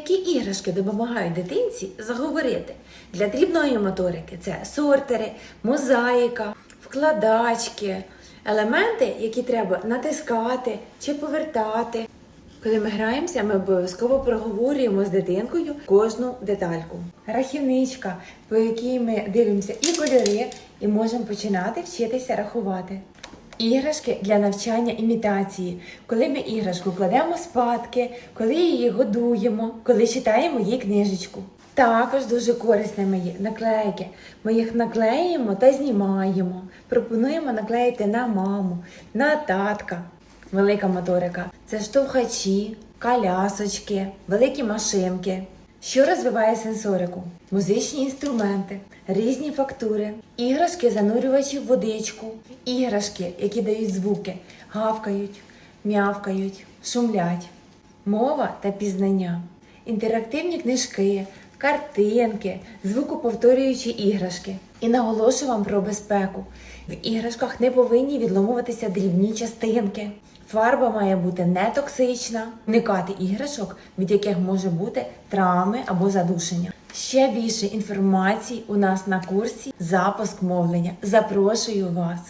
Які іграшки допомагають дитинці заговорити? Для дрібної моторики це сортери, мозаїка, вкладачки, елементи, які треба натискати чи повертати. Коли ми граємося, ми обов'язково проговорюємо з дитинкою кожну детальку. Рахівничка, по якій ми дивимося і кольори, і можемо починати вчитися рахувати. Іграшки для навчання імітації, коли ми іграшку кладемо спадки, коли її годуємо, коли читаємо їй книжечку. Також дуже корисними є наклейки. Ми їх наклеїмо та знімаємо. Пропонуємо наклеїти на маму, на татка. Велика моторика це штовхачі, колясочки, великі машинки. Що розвиває сенсорику? Музичні інструменти, різні фактури, іграшки, занурювачі в водичку, іграшки, які дають звуки, гавкають, м'явкають, шумлять, мова та пізнання, інтерактивні книжки, картинки, звукоповторюючі іграшки. І наголошу вам про безпеку. В іграшках не повинні відломуватися дрібні частинки. Фарба має бути не токсична, уникати іграшок, від яких може бути травми або задушення. Ще більше інформації у нас на курсі запуск мовлення. Запрошую вас!